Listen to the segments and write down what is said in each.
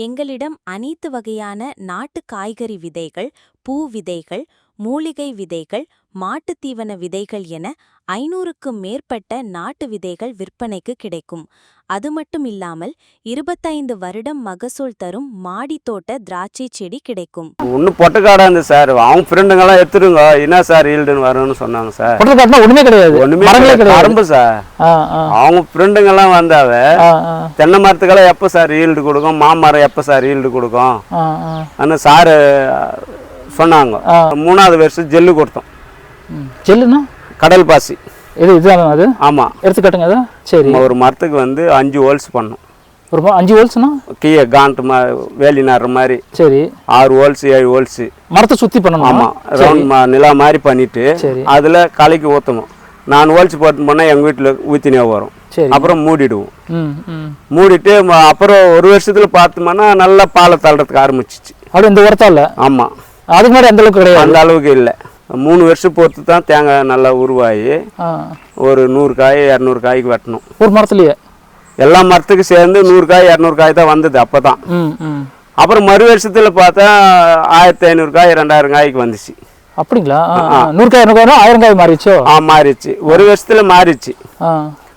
எங்களிடம் அனைத்து வகையான நாட்டு காய்கறி விதைகள் பூ விதைகள் மூலிகை விதைகள் மாட்டுத் தீவன விதைகள் என ஐநூறுக்கும் மேற்பட்ட நாட்டு விதைகள் விற்பனைக்கு கிடைக்கும். அது மட்டும் இல்லாமல் இருபத்தைந்து வருடம் மகசூல் தரும் மாடி தோட்ட திராட்சை செடி கிடைக்கும். ஒன்றும் பொட்டக்காடாக இருந்து சார் அவங்க ஃப்ரெண்டுங்கெல்லாம் எடுத்துருங்க என்ன சார் ஈல்டுன்னு வரும்னு சொன்னாங்க சார். பொட்டல் காட்டுனா ஒண்ணுமே கிடையாது. ஒன்றுமே மரங்களே கிடையாது. கரும்பு சார். அவங்க ஃப்ரெண்டுங்கெல்லாம் வந்தாவ தென்னை மரத்துக்கெல்லாம் எப்போ சார் ஈல்டு கொடுக்கும்? மாமரம் எப்போ சார் ஈல்டு கொடுக்கும். ஆனால் சாரு சொன்னாங்க. மூணாவது வருஷம் ஜெல்லு கொடுத்தோம். ம். ஜெல்லுனா கடல் பாசி. இது இதுதான் அது? ஆமாம் எடுத்து காட்டுங்க அதை. சரி. ஒரு மரத்துக்கு வந்து அஞ்சு ஹோல்ஸ் பண்ணோம். ஒரு அஞ்சு ஹோல்ஸ்னா கீழே காண்ட் மா வேலி நடுற மாதிரி. சரி. ஆறு ஹோல்ஸ் ஏழு ஹோல்ஸு மரத்தை சுத்தி பண்ணணும்? ஆமாம் ரவுண்ட் மா நிலா மாதிரி பண்ணிட்டு. அதில் கலைக்கு ஊற்றணும் நான் ஹோல்ஸ் போட்டு போனால் எங்கள் வீட்டில் ஊற்றினே வரும். சரி. அப்புறம் மூடிடுவோம். மூடிட்டு அப்புறம் ஒரு வருஷத்தில் பார்த்தோம்னா நல்லா பாலை தள்ளுறதுக்கு ஆரம்பிச்சிச்சு. அப்படி இந்த உரத்தால? ஆமாம் அதுக்கு முன்னாடி அந்த அளவுக்கு கிடையாது. அந்த அளவுக்கு இல்லை. மூணு வருஷம் பொறுத்து தான் தேங்காய் நல்லா உருவாகி. ஒரு நூறு காய் இரநூறு காய்க்கு வெட்டணும். ஒரு மரத்துலயே? எல்லா மரத்துக்கும் சேர்ந்து நூறு காய் இரநூறு காய் தான் வந்தது அப்போ தான் ம் ம். அப்புறம் மறு வருஷத்தில் பார்த்தா ஆயிரத்தி ஐநூறு காய் ரெண்டாயிரம் காய்க்கு வந்துச்சு. அப்படிங்களா. நூறு காய் ஆயிரம் காய் மாறிச்சோ ஆ மாறிச்சு ஒரு வருஷத்தில் மாறிச்சு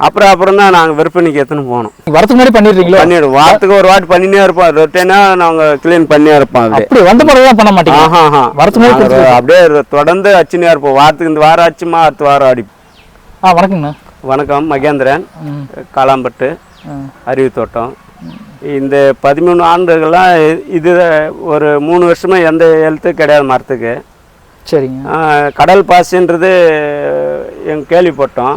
அப்புறம் அப்புறம் தான் நாங்கள் விற்பனைக்கு எடுத்துன்னு போனோம். வரதுக்கு முன்னாடி பண்ணிடுறீங்களோ பண்ணிவிடுவோம் வாரத்துக்கு ஒரு வாட்டி பண்ணினே இருப்போம். ரொட்டீனாக நாங்கள் க்ளீன் பண்ணியே இருப்போம் அப்படி வந்த பிறகு பண்ண மாட்டீங்க ஆஹா ஆஹா. நாங்க அப்படியே தொடர்ந்து அச்சுனே இருப்போம். வாரத்துக்கு இந்த வாரம் அச்சுமா அடுத்த வாரம் அடி ஆ வணக்கங்கண்ணா வணக்கம் மகேந்திரன். காலாம்பட்டு ம். அருவி தோட்டம் இந்த பதிமூணு ஆண்டுகள்லாம் இது ஒரு மூணு வருஷமா எந்த ஹெல்த்து கிடையாது மரத்துக்கு. சரிங்க. கடல் பாசின்றது எங்க கேள்விப்பட்டோம்.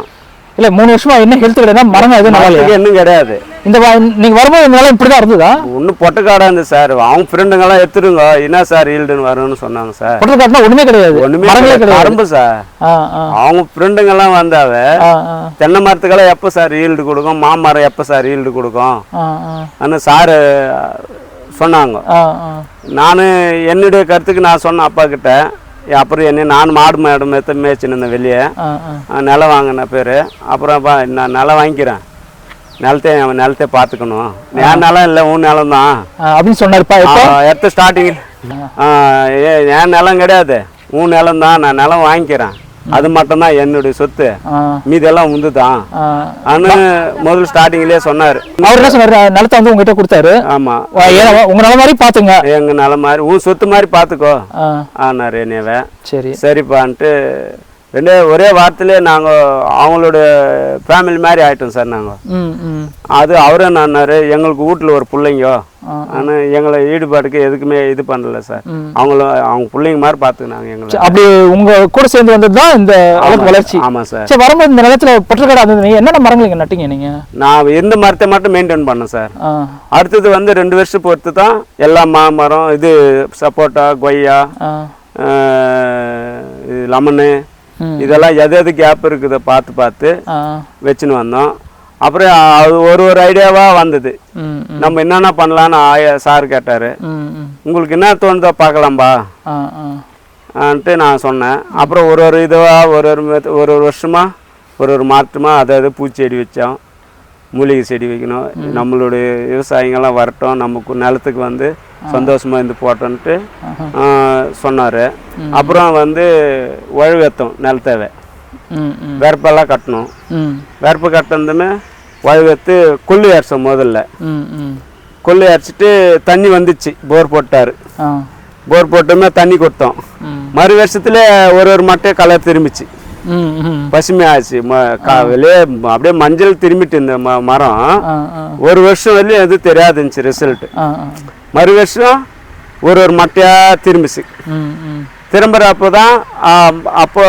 இல்ல மூணு வருஷமா என்ன ஹெல்த் கிடையாது மரங்க எதுவும் நல்லா இன்னும் கிடையாது. இந்த நீங்க வரும்போது இந்த நிலம் இப்படிதான் இருந்ததா? ஒன்றும் பொட்டக்காடாக இருந்தது சார் அவங்க ஃப்ரெண்டுங்கெல்லாம் எடுத்துருங்க என்ன சார் ஈல்டுன்னு வரும்னு சொன்னாங்க சார். பொட்டல் காட்டுனா ஒண்ணுமே கிடையாது. ஒன்றுமே கிடையாது. கரும்பு சார். அவங்க ஃப்ரெண்டுங்கெல்லாம் வந்தாவ தென்னை மரத்துக்கெல்லாம் எப்போ சார் ஈல்டு கொடுக்கும்? மாமரம் எப்போ சார் ஈல்டு கொடுக்கும்? ஆ ஆ. ஆனால் சாரு சொன்னாங்க. நான் என்னுடைய கருத்துக்கு நான் சொன்னேன் அப்பா கிட்ட அப்புறம் என்ன நான் மாடு மாடு மேத்த மேய்ச்சின்னு வெளியே. நிலம் வாங்கின பேர். அப்புறம் அப்பா நான் நிலம் வாங்கிக்கிறேன். நிலத்தை அவன் நிலத்தை பார்த்துக்கணும். என் நிலம் இல்லை உன் நிலம் தான். அப்படின்னு சொன்னாருப்பா எடுத்த ஸ்டார்டிங்கில் என் நிலம் கிடையாது. உன் நிலம் தான் நான் நிலம் வாங்கிக்கிறேன். அது மட்டும்தான் என்னுடைய சொத்து. மீதெல்லாம் உந்து தான் ஆ அனு முதல் ஸ்டார்டிங்லேயே சொன்னார். அவர் என்ன சொன்னாரு? நிலத்தை வந்து உங்ககிட்ட கொடுத்தாரு. ஏன் உங்க நிலம் மாதிரி பாத்துங்க எங்கள் நிலம் மாதிரி உன் சொத்து மாதிரி பார்த்துக்கோ ஆ. ஆனார் என்னவே சரி. சரிப்பான்ட்டு ரெண்டே ஒரே வாரத்திலே நாங்கள் அவங்களோட ஃபேமிலி மாதிரி ஆயிட்டோம் சார் நாங்கள் அது அவரே நான்னாரு எங்களுக்கு வீட்டில் ஒரு பிள்ளைங்க. ஆனால் எங்களை ஈடுபாடுக்கு எதுக்குமே இது பண்ணல சார். அவங்கள அவங்க பிள்ளைங்க மாதிரி பார்த்துக்கினாங்க எங்களை. அப்படி உங்க கூட சேர்ந்து வந்தது தான் இந்த அளவுக்கு வளர்ச்சி. ஆமாம் சார். சரி வரும்போது இந்த நிலத்துல இருந்தது நீங்க என்னென்ன மரங்கள் இங்க நட்டீங்க நீங்க? நான் இருந்த மரத்தை மட்டும் மெயின்டைன் பண்ணேன் சார். அடுத்தது வந்து ரெண்டு வருஷம் பொறுத்து தான் எல்லா மாமரம் இது சப்போட்டா கொய்யா லெமனு. இதெல்லாம் எது எது கேப் இருக்குதை பார்த்து பார்த்து வச்சுன்னு வந்தோம். அப்புறம் அது ஒரு ஒரு ஐடியாவாக வந்தது. நம்ம என்னென்ன பண்ணலான்னு ஆயா சார் கேட்டார். உங்களுக்கு என்ன தோணுதோ பார்க்கலாம்பா. ஆன்ட்டு நான் சொன்னேன். அப்புறம் ஒரு ஒரு இதுவாக ஒரு ஒரு ஒரு ஒரு வருஷமாக ஒரு ஒரு மாற்றமாக அதை அது பூச்செடி வச்சோம். மூலிகை செடி வைக்கணும். நம்மளுடைய விவசாயிங்கெல்லாம் வரட்டும். நமக்கு நிலத்துக்கு வந்து சந்தோஷமாக இருந்து போட்டோன்ட்டு சொன்னார். அப்புறம் வந்து உழவேத்தம் நிலத்தேவை ம் ம். வேர்ப்பெல்லாம் கட்டணும். ம். வேர்ப்பு கட்டினதுமே உழவேத்து கொள்ளு அரைச்சோம் முதல்ல. கொள்ளு அரைச்சிட்டு தண்ணி வந்துச்சு போர் போட்டார். போர் போட்டோமே தண்ணி கொடுத்தோம். மறு வருஷத்துல ஒரு ஒரு மட்டையை கலர் திரும்பிச்சு. ம் ம். பசுமையாச்சு ம கா- வெளியே அப்படியே மஞ்சள் திரும்பிட்டு இந்த மரம். ஒரு வருஷம் வரையும் எதுவும் தெரியாதுச்சு ரிசல்ட் ஆ ஆ. மறு வருஷம் ஒரு ஒரு மட்டையாக திரும்பிச்சு. ம் திரும்புகிறப்போ தான் அப்போ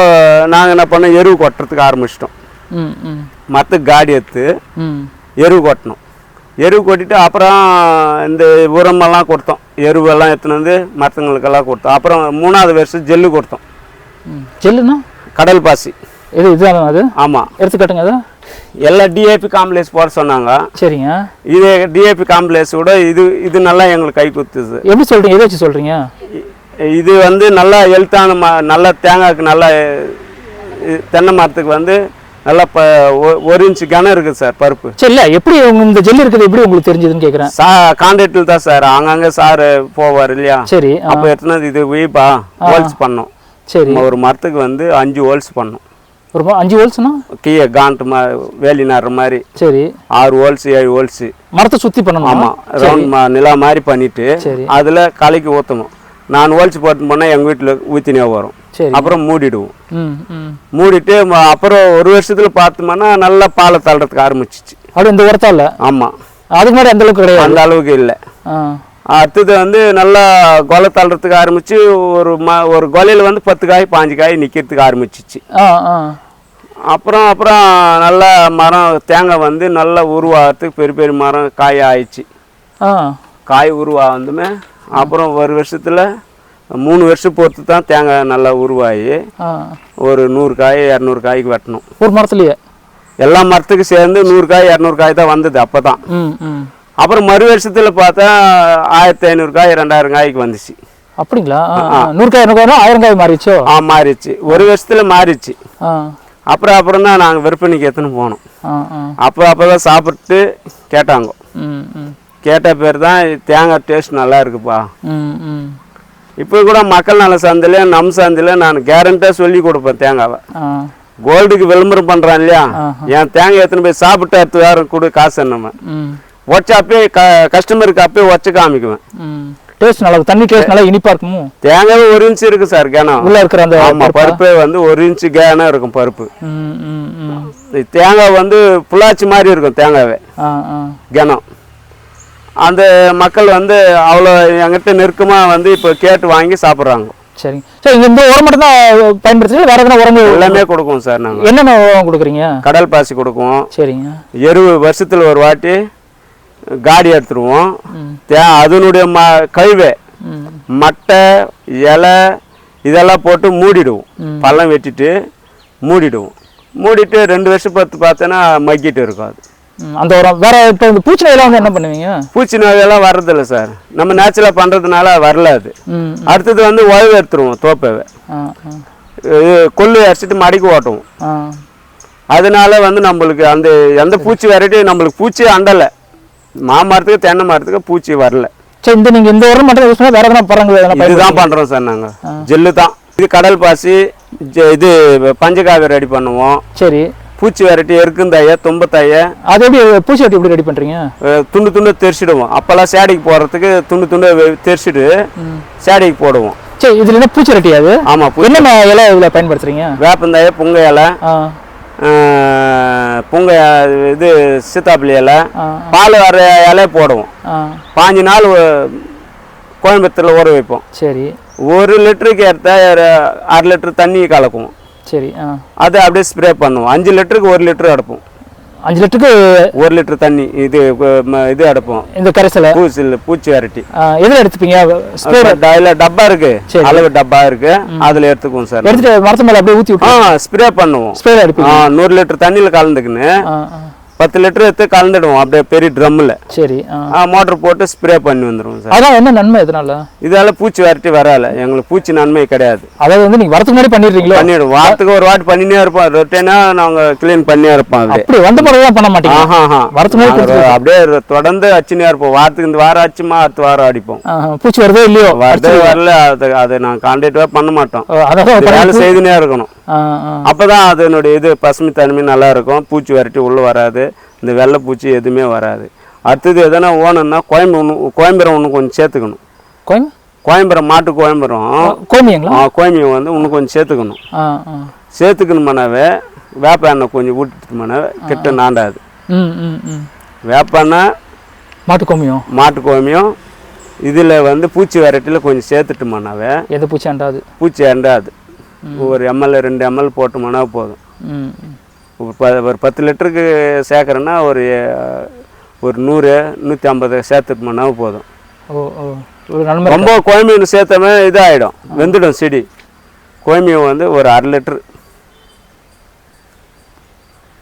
நாங்கள் என்ன பண்ணோம் எருவு கொட்டுறதுக்கு ஆரம்பிச்சிட்டோம். ம் ம். மரத்துக்கு காடி எடுத்து எருவு கொட்டணும் எருவு கொட்டிட்டு அப்புறம் இந்த உரமெல்லாம் கொடுத்தோம். எருவெல்லாம் எடுத்துன்னு வந்து மரத்துங்களுக்கெல்லாம் கொடுத்தோம். அப்புறம் மூணாவது வருஷம் ஜெல்லு கொடுத்தோம். ம். ஜெல்லுண்ணா கடல் பாசி. எது இதுதானா அது? ஆமாம் எடுத்து காட்டுங்க அதை? எல்லா டிஏபி காம்ப்ளெக்ஸ் போட சொன்னாங்க. சரிங்க. இதே டிஏபி காம்ப்ளெக்ஸ் விட இது இது நல்லா எங்களுக்கு கை குத்துது. எப்படி சொல்றீங்க? எதை வச்சு சொல்றீங்க? இது வந்து நல்லா ஹெல்த்தான ம நல்ல தேங்காய்க்கு நல்ல தென்னை மரத்துக்கு வந்து நல்லா ப ஒ- ஒரு இன்ச்சு கனம் இருக்குது சார் பருப்பு. சரி இல்லை எப்படி இந்த ஜெல் இருக்குது எப்படி உங்களுக்கு தெரிஞ்சதுன்னு கேட்குறேன் சா கான்ட்ராக்டில் தான் சார் அங்கங்கே சார் போவார் இல்லையா? சரி அப்போ எத்தனை இது வீப்பா ஹோல்ஸ் பண்ணோம். சரி. ஒரு மரத்துக்கு வந்து அஞ்சு ஹோல்ஸ் பண்ணோம். ஒரு அஞ்சு ஹோல்ஸ்னா? கீழே காண்ட் மா வேலி நடுற மாதிரி. சரி. ஆறு ஹோல்ஸ் ஏழு ஹோல்ஸு. மரத்தை சுற்றி பண்ணணும்? ஆமாம் ரவுண்ட் நிலா மாதிரி பண்ணிட்டு. அதில் கலைக்கு ஊற்றணும் நான் ஹோல்ஸ் போட்டு போனால் எங்கள் வீட்டில் ஊற்றினே வரும். அப்புறம் மூடிடுவோம். மூடிட்டு அப்புறம் ஒரு வருஷத்தில் பார்த்தோம்னா நல்லா பாலை தள்ளுறதுக்கு ஆரம்பிச்சிச்சு. அப்படி இந்த உரத்தா இல்லை ஆமாம் அதுக்கு முன்னாடி அந்த அளவுக்கு கிடையாது? அந்த அளவுக்கு இல்லை. அடுத்தது வந்து நல்லா கொலை தள்ளுறதுக்கு ஆரம்பிச்சு ஒரு ம ஒரு கொலையில் வந்து பத்து காய் பாஞ்சு காய் நிற்கிறதுக்கு ஆரம்பிச்சிச்சு. அப்புறம் அப்புறம் நல்லா மரம் தேங்காய் வந்து நல்லா உருவாகிறதுக்கு பெரிய பெரிய மரம் காய் ஆயிடுச்சு. காய் உருவாகுதுமே அப்புறம் ஒரு வருஷத்தில் மூணு வருஷம் பொறுத்து தான் தேங்காய் நல்லா உருவாகி ஒரு நூறு காய் இரநூறு காய்க்கு வெட்டணும் ஒரு மரத்துலயே? எல்லா மரத்துக்கும் சேர்ந்து நூறு காய் இரநூறு காய் தான் வந்தது அப்போ தான் அப்புறம் மறு வருஷத்தில் பார்த்தா ஆயிரத்தி ஐநூறு காய் ரெண்டாயிரம் காய்க்கு வந்துச்சு. அப்படிங்களா? ஆ, ஆ. நூறு காய் நூறு காய் ஆயிரம் காய் மாறிச்சோ ஆ மாறிச்சு ஒரு வருஷத்தில் மாறிச்சு அப்புறம் அப்புறம் தான் நாங்கள் விற்பனைக்கு எடுத்துன்னு போனோம். அப்போ அப்போ தான் சாப்பிட்டு கேட்டாங்க. கேட்ட பேர் தான் தேங்காய் டேஸ்ட் நல்லா இருக்குப்பா. இப்போ கூட மக்கள் நல சந்தையில் நம் சந்தையில் நான் கேரண்டாக சொல்லி கொடுப்பேன் தேங்காவை. கோல்டுக்கு விளம்பரம் பண்ணுறான் இல்லையா. என் தேங்காய் எடுத்துன்னு போய் சாப்பிட்டு அடுத்த வாரம் கொடு காசு நம்ம ம் ஒச்ச அப்பயே க கஸ்டமருக்கு அப்பயே ஒச்ச காமிக்குவேன். டேஸ்ட் நல்லா. தண்ணி டேஸ்ட் நல்லா இனிப்பா இருக்குமோ? தேங்காய் ஒரு இன்ச்சு இருக்கு சார் கிணம். உள்ள இருக்கிற அந்த ஆமாம் பருப்பு? வந்து ஒரு இன்ச்சு கேனம் இருக்கும் பருப்பு. தேங்காய் வந்து புள்ளாச்சி மாதிரி இருக்கும் தேங்காவே. கிணம். அந்த மக்கள் வந்து அவ்வளோ என்கிட்ட நெருக்கமாக வந்து இப்போ கேட்டு வாங்கி சாப்பிட்றாங்க. சரிங்க. சரி இங்க இந்த உரம் மட்டும் தான் பயன்படுத்துறீங்க வேற எதனா உரங்கள் எல்லாமே கொடுக்குவோம் சார் நாங்கள் என்னென்ன உரம் கொடுக்குறீங்க? கடல் பாசி கொடுக்குவோம். சரிங்க. எருவு வருஷத்தில் ஒரு வாட்டி காடி எடுத்துருவோம். அதனுடைய ம கழிவை. மட்டை இலை இதெல்லாம் போட்டு மூடிடுவோம். பள்ளம் வெட்டிட்டு மூடிடுவோம். மூடிட்டு ரெண்டு வருஷம் பார்த்து பார்த்தோன்னா மக்கிட்டு இருக்கும் அது. அந்த உரம் வேற இப்போ இந்த பூச்சி நோயெல்லாம் வந்து என்ன பண்ணுவீங்க? பூச்சி நோயெல்லாம் வர்றதில்ல சார். நம்ம நேச்சுரலாக பண்ணுறதுனால வரல அது. அடுத்தது வந்து உழவு எடுத்துருவோம் தோப்பவை. கொள்ளு அரைச்சிட்டு மடிக்கு ஓட்டுவோம். அதனால வந்து நம்மளுக்கு அந்த எந்த பூச்சி வெரைட்டி நம்மளுக்கு பூச்சி அண்டலை. மாமரத்துக்கு தென்னை மரத்துக்கு பூச்சி வரல. சரி இந்த நீங்க இந்த உரம் மட்டும் யூஸ் பண்ணா வேற எதனா பயன்படுத்துவீங்க? இதுதான் பண்ணுறோம் சார் நாங்கள் ஜெல்லு தான். இது கடல் பாசி இது பஞ்சகாவி ரெடி பண்ணுவோம். சரி. பூச்சி வெரைட்டி எருக்குந்தாய தும்பத்தாய அது எப்படி பூச்சி வெட்டி எப்படி ரெடி பண்றீங்க? அஹ், துண்டு துண்டு தெரிச்சிடுவோம். அப்போல்லாம் சேடிக்கு போடுறதுக்கு துண்டு துண்டு தெரிச்சிட்டு சேடிக்கு போடுவோம். சரி இதுல என்ன பூச்சி வெட்டி அது? ஆமாம் பூ என்னென்ன இலை இதுல பயன்படுத்துறீங்க? வேப்பந்தாய புங்க இலை புங்க இது சீத்தாப்பள்ளி இலை பால் வர இலை போடுவோம். பாஞ்சு நாள் கோயம்புத்தூரில் ஊற வைப்போம். சரி. ஒரு லிட்டருக்கு ஏற்ற ஒரு அரை லிட்டர் தண்ணி கலக்குவோம். சரி அதை அப்படியே ஸ்ப்ரே பண்ணுவோம். அஞ்சு லிட்டருக்கு ஒரு லிட்டர் அடைப்போம். அஞ்சு லிட்டருக்கு ஒரு லிட்டர் தண்ணி இது இது அடைப்போம். இந்த கரைசலை? பூச்சி பூச்சி வெரைட்டி ஆ, எதுல எடுத்துப்பீங்க? ஸ்ப்ரே டப்பா இருக்கு. அளவு டப்பா இருக்கு. அதில் எடுத்துக்குவோம் சார். எடுத்துட்டு மரத்து மேல அப்படியே ஊத்தி விட்டு. ஸ்ப்ரே பண்ணுவோம். ஸ்ப்ரே அடிப்பீங்க ஆ நூறு லிட்டர் தண்ணியில் கலந்துக்குன்னு. பத்து லிட்டர் எடுத்து கலந்துடுவோம். அப்படியே பெரிய ட்ரம்மில் சரி மோட்டர் போட்டு ஸ்ப்ரே பண்ணி வந்துடுவோம் சார். அதான் என்ன நன்மை இதனால இதால பூச்சி வெரைட்டி வரால எங்களுக்கு பூச்சி நன்மை கிடையாது. அதாவது வந்து நீங்க வரதுக்கு முன்னாடி பண்ணிடுறீங்களோ? பண்ணிடுவோம். வாரத்துக்கு ஒரு வாட்டி பண்ணினே இருப்போம். ரொட்டீனாக நாங்கள் க்ளீன் பண்ணியே இருப்போம் அப்படி வந்த தான் பண்ண மாட்டீங்க ஆஹா ஆஹா. வரத்துக்கு நாங்க அப்படியே தொடர்ந்து அச்சுனே இருப்போம். வாரத்துக்கு இந்த வாரம் அச்சுமா அடுத்த வாரம் அடிப்போம். பூச்சி வருதோ இல்லையோ? வரதே வரல. அது அதை நான் கான்டாக்டே பண்ண மாட்டோம். வேலை செய்துனே இருக்கணும். அப்பதான் அதனுடைய இது பசுமை தன்மை நல்லா இருக்கும் பூச்சி வெரைட்டி உள்ள வராது. இந்த வெள்ளை பூச்சி எதுவுமே வராது. அடுத்தது எதனா ஓணுன்னா கோயம்பு ஒன்று கோயம்புரம் ஒன்று கொஞ்சம் சேர்த்துக்கணும். கோயம்? கோயம்புரம் மாட்டு கோயம்புரம். கோமியங்களா? கோயம்பு வந்து இன்னும் கொஞ்சம் சேர்த்துக்கணும். சேர்த்துக்கணுமானாவே வேப்ப எண்ணெய் கொஞ்சம் ஊட்டிட்டுமானாவே கிட்ட நாண்டாது. வேப்ப எண்ணெய் மாட்டு கோமியம்? மாட்டு கோமியம் இதில் வந்து பூச்சி வெரைட்டியில் கொஞ்சம் சேர்த்துட்டோம்னாவே எந்த பூச்சி அண்டாது? பூச்சி அண்டாது. ஒரு எம்எல் ரெண்டு எம்எல் போட்டோம்னா போதும். ஒரு பத்து லிட்டருக்கு சேர்க்குறேன்னா ஒரு ஒரு நூறு நூற்றி ஐம்பது சேர்த்துட்டோம்னா போதும் ரொம்ப கோயம்பீன் சேர்த்தமே இதாகிடும் வெந்துடும் செடி. கோயம்பீன் வந்து ஒரு அரை லிட்டர்.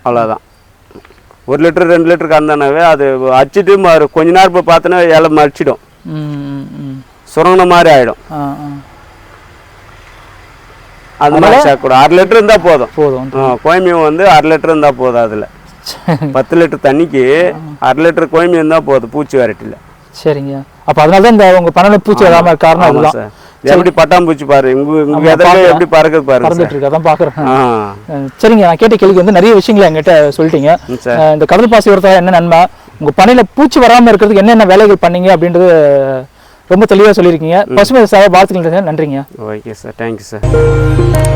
அவ்வளோதான் ஒரு லிட்டர் ரெண்டு லிட்டர் கறந்தானாவே அது அடிச்சிட்டு கொஞ்ச நேரம் போய் பார்த்தோன்னா இலை மடிச்சிடும் ம் ம் ம். சுரங்கின மாதிரி ஆகிடும் அது மாதிரி சேர்க்கக்கூடாது அரை லிட்டர் இருந்தால் போதும். போதும். ஆ, கோமியம் வந்து அரை லிட்டர் இருந்தால் போதும் அதில். பத்து லிட்டர் தண்ணிக்கு அரை லிட்டர் கோமியம் இருந்தால் போதும் பூச்சி வெரைட்டியில் சரிங்க. அப்போ அதனால தான் இந்த உங்க பணல பூச்சி வராம காரணம் அதுதான். எப்படி பட்டாம்பூச்சி பாரு. உங்க உங்க. எப்படி பறக்குது பாருங்க பறந்துட்டு இருக்கு. அதான் பாக்குறேன். சரிங்க. நான் கேட்ட கேள்விக்கு வந்து நிறைய விஷயங்களை என்கிட்ட சொல்லிட்டீங்க. இந்த கடல் பாசி உரத்தால என்ன நன்மை உங்க பண்ணையில பூச்சி வராம இருக்கிறதுக்கு என்னென்ன வேலைகள் பண்ணீங்க அப்படின்றது ரொம்ப தெளிவா சொல்லியிருக்கீங்க. பசுமை சார் வாழ்த்துக்கள் நன்றிங்க. Okay sir. Thank you sir.